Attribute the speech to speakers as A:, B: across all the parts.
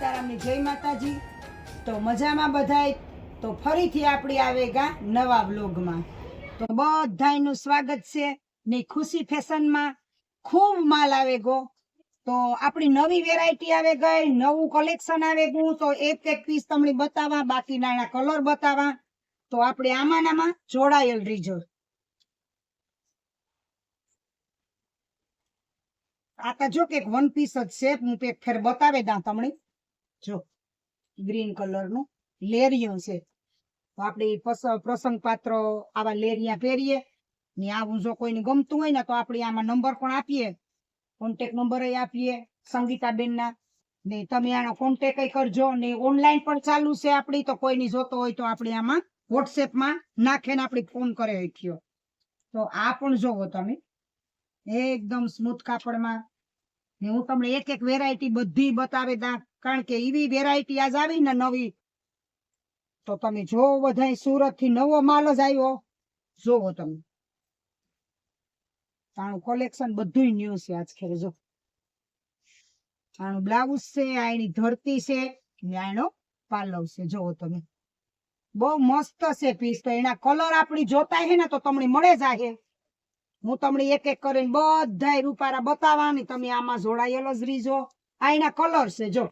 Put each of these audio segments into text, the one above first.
A: સીતારામની જય માતાજી. તો મજામાં બધાય? તો ફરીથી આપણી આવેગા નવા બ્લોગમાં તો બધાયનું સ્વાગત છે ને ખુશી ફેશનમાં. ખૂબ માલ આવે ગો. તો આપણી નવી વેરાયટી આવે ગઈ, નવું કલેક્શન આવે ગયું. તો એક એક પીસ તમને બતાવવા, બાકી નાના કલર બતાવવા. તો આપણે આમાં ને જોડાયેલ રીજો આ તો જો કે વન પીસ જ છે, હું પેક ફેર બતાવે દા તમને. જો ગ્રીન કલરનું લેરિયું છે. તો આપણે પ્રસંગ પાત્ર આવા લેરિયા પહેરીએ. ને આવું જો કોઈને ગમતું હોય ને તો આપણે આમાં નંબર પણ આપીએ. કોન્ટેક નંબર આપીએ સંગીતાબેનના. ને તમે આનો કોન્ટેક કરજો. ને ઓનલાઈન પણ ચાલુ છે આપણી, તો કોઈની જોતો હોય તો આપણે આમાં વોટ્સએપમાં નાખીને આપણે ફોન કરે હક્યો તો આ પણ જોવો તમે. એકદમ સ્મૂથ કાપડમાં. ને હું તમને એક એક વેરાયટી બધી બતાવે દા કારણ કે એવી વેરાયટી આજ આવી ને નવી. તો તમે જોવો બધા સુરતથી નવો માલ જ આવ્યો, જોવો તમે. તાણું કોલેક્શન બધું ન્યુ છે આજ ખેર, જો. તાણું બ્લાઉઝ છે આ એની ધરતી છે આનો પાલવ છે, જોવો તમે. બહુ મસ્ત છે પીસ તો એના કલર આપણી જોતા હે ને તો તમને મળે જાય હું. તમને એક એક કરીને બધાય રૂપારા બતાવવાની, તમે આમાં જોડાયેલો જ રીજો. આ એના કલર છે, જો.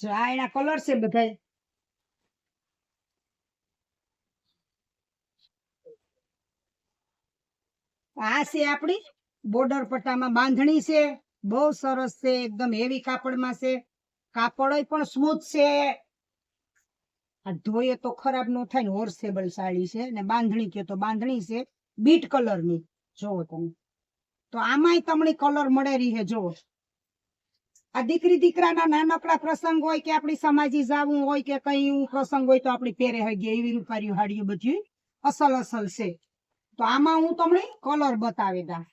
A: જો આ એના કલર છે બધા આ છે આપણી બોર્ડર પટ્ટામાં બાંધણી છે. બહુ સરસ છે, એકદમ હેવી કાપડમાં છે. કાપડ પણ સ્મૂથ છે. આ ધોઈએ તો ખરાબ ન થાય ને હોર્સેબલ સાડી છે ને બાંધણી કે તો બાંધણી છે બીટ કલરની. જોવો તમે. તો આમાંય તમને કલર મળે રહી છે જોવો. આ દીકરી દીકરાના નાનકડા પ્રસંગ હોય કે આપણી સમાજી જાવું હોય કે કઈ પ્રસંગ હોય તો આપણી પહેરે હગી એવી રૂપારી હાડીઓ બધી અસલ અસલ છે. તો આમાં હું તમને કલર બતાવી દા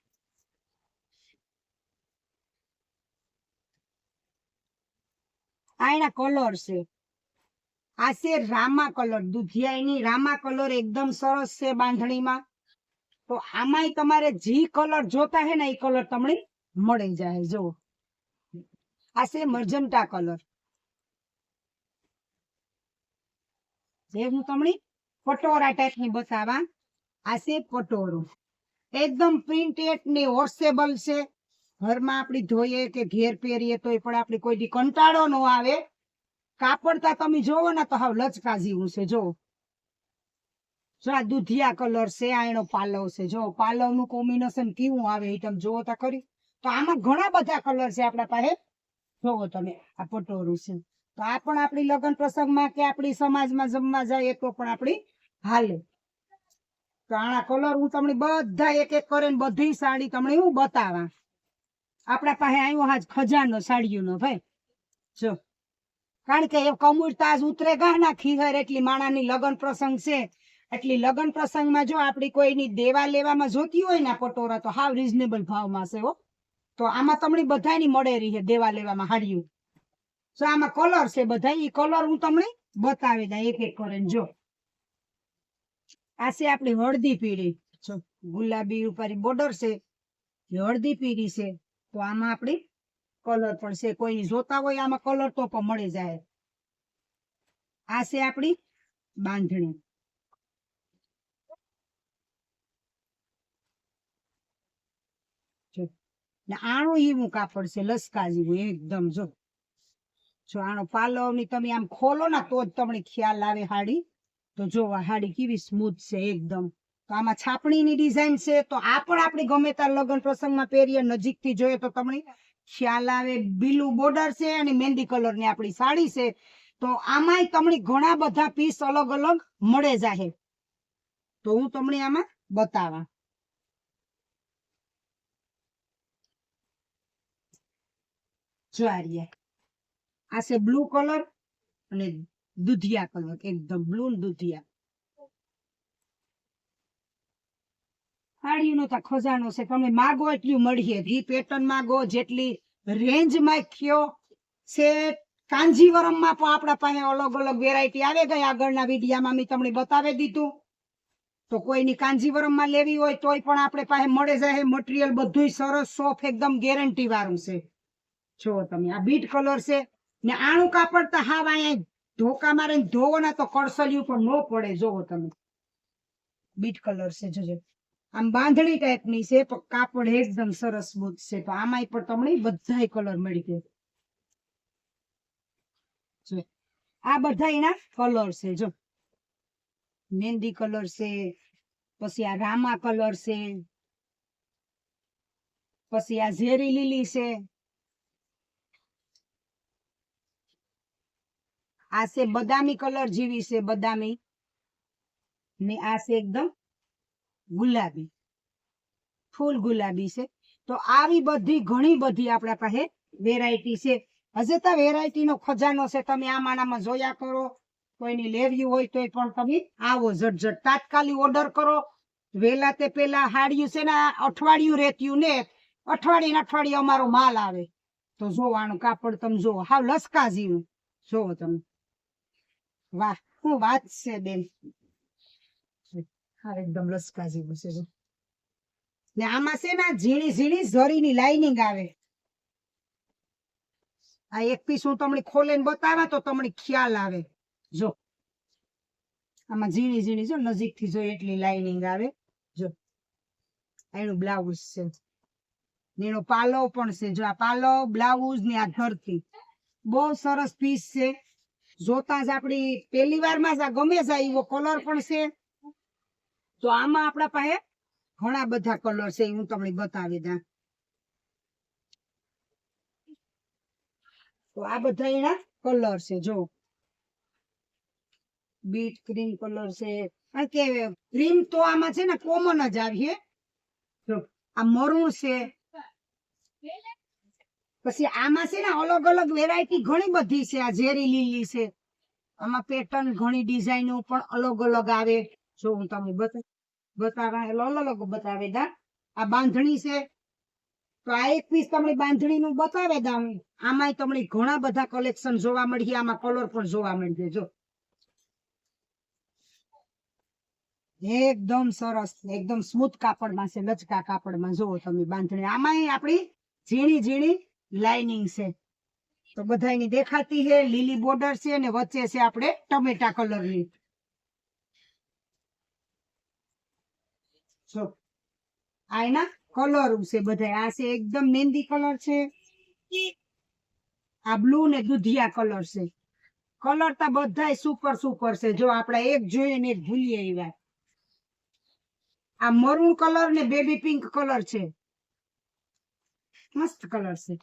A: આ કલર છે. આ છે રામા કલર દુધિયાની રામા કલર એકદમ સરસ છે બાંધણીમાં. તો આમાંય તમારે જી કલર જોતા હે ને એ કલર તમને મળી જાય. જો આ છે મર્જન્ટા કલર જે હું તમને પટોરા ટાઈપની બતાવા આ છે પટોરો એકદમ પ્રિન્ટેડ ને વોશેબલ છે. ઘરમાં આપણે ધોઈએ કે ઘેર પહેરીએ તો પણ આપણે કોઈ કંટાળો ન આવે. કાપડતા તમે જોવો ને તો હાવ લચકા જેવું છે, જો. જો આ દુધિયા કલર છે, આ એનો પાલવ છે, જો. પાલવનું કોમ્બિનેશન કેવું આવે એ તમે જોવો તો ખરી. તો આમાં ઘણા બધા કલર છે આપણા પાસે. જોવો તમે આ પટોરું છે તો આ પણ આપણી લગ્ન પ્રસંગમાં કે આપણી સમાજમાં જમવા જાય તો પણ આપણી હાલે. તો આના કલર હું તમને બધા એક એક કરીને બધી સાડી તમને હું બતાવા. આપણા પાસે આવ્યો આજ ખજાનો સાડીઓનો ભાઈ. જો. કારણ કે એ કમુર તાજ ઉતરે ગાના ખીહર એટલી માણાની લગ્ન પ્રસંગ છે. એટલી લગ્ન પ્રસંગમાં જો આપણી કોઈની દેવા લેવામાં જોતી હોય ને પટોરા તો હાવ રિઝનેબલ ભાવમાં છે હો. તો આમાં તમને બધાની મળે રહી છે દેવા લેવામાં હાડ્યું. તો આમાં કલર છે બધા એ કલર હું તમને બતાવી દઉં એક એક કરીને જો. આ છે આપણી હળદી પીળી. ગુલાબી ઉપર બોર્ડર છે હળદી પીળી છે. તો આમાં આપણી કલર પણ છે. કોઈ જોતા હોય આમાં કલર તો પણ મળી જાય. આ છે આપણી બાંધણી જો. ને આણું એવું કાપડ છે લસકા જેવું એકદમ જો. જો આનો પાલવ તમે આમ ખોલો ને તો જ તમને ખ્યાલ આવે હાડી. તો જો હાડી કેવી સ્મૂથ છે એકદમ. તો આમાં છાપણીની ડિઝાઇન છે, તો આ પણ આપણે ગમે ત્યાં લગ્ન પ્રસંગમાં પહેરીએ, નજીકથી જોઈએ તો તમને ખ્યાલ આવે. બીલું બોર્ડર છે અને મહેંદી કલરની આપણી સાડી છે. તો આમાંય તમને ઘણા બધા પીસ અલગ અલગ મળે જાહે. તો હું તમને આમાં બતાવા. જો આ છે બ્લુ કલર અને દુધિયા કલર એકદમ બ્લુ દુધિયા. સાડીનો તો ખજાનો છે તમે માગો એટલું મળીએ. ઈ પેટર્ન માગો જેટલી રેન્જમાં કયો છે કાંજીવરમમાં પણ આપણા પાસે અલગ અલગ વેરાયટી આવે ગઈ. આગળના વિડીયામાં મેં તમને બતાવી દીધું. તો કોઈની કાંજીવરમમાં લેવી હોય તોય પણ આપણે પાસે મળે જાય મટીરિયલ બધું સરસ સોફ એકદમ ગેરંટી વાળું છે. જો તમે આ બીટ કલર છે, ને આણું કાપડ તો હાવ અહીંયા ધોકા મારે ધોવો ના તો કડસલિયું પણ ન પડે જોવો તમે. બીટ કલર છે જોજો આમ બાંધણી ટાઈપની છે, પણ કાપડ એકદમ સરસ બુદ્ધ છે, તો આમાંય પણ તમને બધાય કલર મળી ગયો આ બધા એના કલર છે, જો. મહેંદી કલર છે, પછી આ રામા કલર છે, પછી આ ઝેરી લીલી છે આ છે બદામી કલર જેવી છે બદામી. ને આ છે એકદમ ગુલાબી, ફૂલ ગુલાબી છે. તો આવી બધી ઘણી બધી આપણા પાસે વેરાયટી છે. હજે તો વેરાયટી નો ખજાનો છે, તમે આમાંનામાં જોયા કરો. કોઈની લેવી હોય તોય પણ તમે આવો ઝટઝટ. તાત્કાલિક ઓર્ડર કરો. વેલા તે પેલા હાડિયું છે ને અઠવાડિયું રેત્યું ને, અઠવાડિયે અઠવાડિયે અમારો માલ આવે. તો જોવાનું કાપડ તમે જોવો હાવ લસકા જેવું જોવો તમે. વાહ, શું વાત છે બેન. હા, એકદમ લસકા જેવું છે ને આમાં છે ને ઝીણી ઝીણી ઝરીની લાઇનિંગ આવે. આ એક પીસ હું તમને ખોલીને બતાવે તો તમને ખ્યાલ આવે. જો. આમાં ઝીણી ઝીણી જો નજીકથી જો એટલી લાઇનિંગ આવે. જો. એનું બ્લાઉઝ છે. એનો પાલો પણ છે. જો આ પાલો બ્લાઉઝ ને આ ધરતી બહુ સરસ પીસ છે. જોતા જ આપણી પહેલી વારમાં જ ગમે છે એવો કલર પણ છે. તો આમાં આપણા પાસે ઘણા બધા કલર છે હું તમને બતાવી દઉં. તો આ બધા એના કલર છે, જો. બીટ ક્રીમ કલર છે. કારણ કે ક્રીમ તો આમાં છે ને કોમન જ આવી જો. આ મરૂન છે. પછી આમાં છે ને અલગ અલગ વેરાયટી ઘણી બધી છે. આ ઝેરી લીલી છે, આમાં પેટર્ન ઘણી ડિઝાઇનો પણ અલગ અલગ આવે. જો હું તમને બતા, બતાવા અલગ અલગ બતાવે દા. આ બાંધણી છે. તો આ એક પીસ તમને બાંધણી નું બતાવે દા હું. આમાંય તમને ઘણા બધા કલેક્શન જોવા મળશે આમાં કલર પણ જોવા મળશે. જો. એકદમ સરસ, એકદમ સ્મૂથ કાપડમાં છે, લચકા કાપડમાં. જોવો તમે બાંધણી. આમાંય આપણી ઝીણી ઝીણી લાઇનિંગ છે. તો બધાની દેખાતી છે, લીલી બોર્ડર છે અને વચ્ચે છે આપણે ટમેટા કલરની. જો આ એના કલર છે બધા આ છે એકદમ મહેંદી કલર છે. આ બ્લુ ને દુધિયા કલર છે. કલર તો બધાય સુપર સુપર છે. જો આપણે એક જોઈએ ને એક ભૂલીએ એવા આ મરૂન કલર ને બેબી પિંક કલર છે. મસ્ત કલર છે.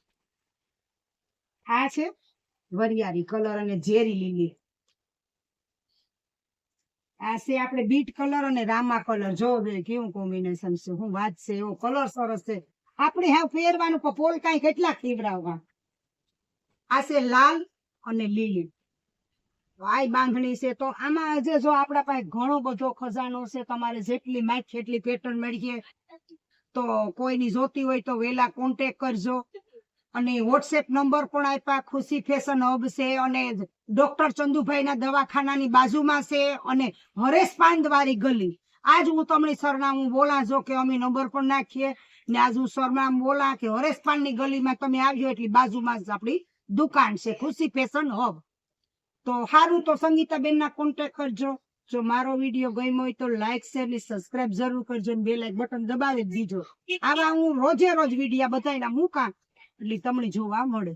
A: આ છે વરિયાળી કલર અને ઝેરી લીલી. આ છે આપણે બીટ કલર અને રામા કલર. જો કેવું કોમ્બિનેશન છે હું વાત છે, એવો કલર સરસ છે. આપણે હા ફેરવાનું પોલ કાંઈ કેટલા ખીવડાવવા આ છે લાલ અને લીલી. વાય બાંધણી છે, તો આમાં આજે જો આપણા પાસે ઘણો બધો ખજાનો છે, તમારે જેટલી માઇક એટલી પેટર્ન મળીએ, તો કોઈની જોતી હોય તો વેલા કોન્ટેક કરજો. અને વોટ્સએપ નંબર પણ આપ્યા, ખુશી ફેશન હબ છે અને ડોક્ટર ચંદુભાઈના દવાખાનાની બાજુમાં છે અને હરેશ પાંદવારી ગલી. આજ હું તમને સરનામું બોલા, જો કે અમે નંબર પણ નાખીએ. ને આજ હું સરનામું બોલા કે હરેશ પાનની ગલીમાં તમે આવ્યો એટલી બાજુમાં જ આપણી દુકાન છે, ખુશી ફેશન હબ તો સારું તો સંગીતાબેનના કોન્ટેક કરજો. જો મારો વીડિયો ગમ્યો હોય તો લાઈક શેર ને સબસ્ક્રાઇબ જરૂર કરજો બે લાઈક બટન દબાવી દીજો. આવા હું રોજે રોજ વિડીયા બધા મૂકા. એટલે તમને જોવા મળે.